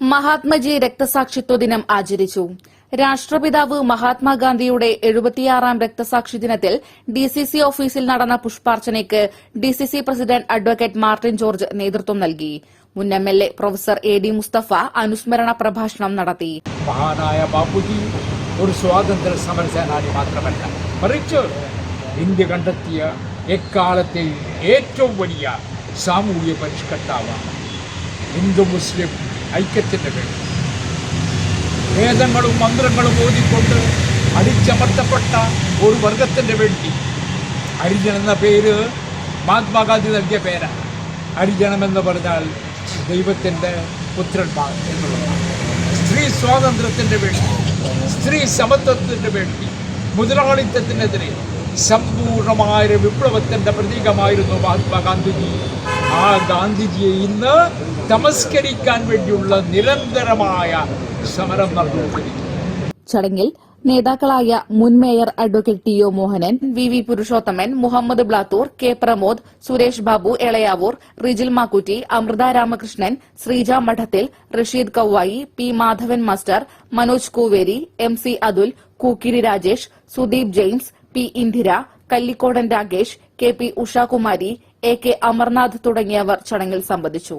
മഹാത്മജി രക്തസാക്ഷിത്വ ദിനം ആചരിച്ചു. രാഷ്ട്രപിതാവ് മഹാത്മാഗാന്ധിയുടെ എഴുപത്തിയാറാം രക്തസാക്ഷി ദിനത്തിൽ ഡിസിസി ഓഫീസിൽ നടന്ന പുഷ്പാർച്ചനയ്ക്ക് DCC president advocate Martin George നേതൃത്വം നൽകി. മുൻ M L A professor A D Mustafa അനുസ്മരണ പ്രഭാഷണം നടത്തി. മഹാനായ ബാപ്പുജി ഒരു സ്വാതന്ത്ര്യ സമര സേനാനി മാത്രമല്ല മറിച്ച് ഇന്ത്യ കണ്ടെത്തിയ എക്കാലത്തെ ഏറ്റവും വലിയ സാമൂഹ്യ പരിഷ്കർത്താവാണ് ഹിന്ദു മുസ്ലിം ഐക്യത്തിന്റെ പേര് വേദങ്ങളും മന്ത്രങ്ങളും ഓതിക്കൊണ്ട് അടിച്ചമർത്തപ്പെട്ട ഒരു വർഗത്തിന്റെ വേണ്ടി ഹരിജൻ എന്ന പേര് മഹാത്മാഗാന്ധി നൽകിയ പേരാണ്. ഹരിജനം എന്ന് പറഞ്ഞാൽ ദൈവത്തിന്റെ പുത്രന്മാർ എന്നുള്ളതാണ്. സ്ത്രീ സ്വാതന്ത്ര്യത്തിന്റെ വേണ്ടി സ്ത്രീ സമത്വത്തിന്റെ വേണ്ടി മുതലാളിത്തത്തിനെതിരെ സമ്പൂർണമായ വിപ്ലവത്തിന്റെ പ്രതീകമായിരുന്നു മഹാത്മാഗാന്ധിജി. ആ ഗാന്ധിജിയെ ഇന്ന് തമസ്കരിക്കാൻ വേണ്ടിയുള്ള നിരന്തരമായ സമരം നടന്നുകൊണ്ടിരിക്കുന്നു. ചടങ്ങിൽ നേതാക്കളായ മുൻ mayor advocate T O Mohanan V V Purushothaman Muhammad Blathur K Pramod Suresh Babu Elayavoor Rijil Makkutty Amrutha Ramakrishnan Sreeja Madathil Rasheed Kauvayi P Madhavan master Manoj Kooveri M C Athul Kookkiri Rajesh Sudeep James P Indira Kallikodan Ragesh K P Ushakumari A K Amarnath തുടങ്ങിയവർ ചടങ്ങിൽ സംബന്ധിച്ചു.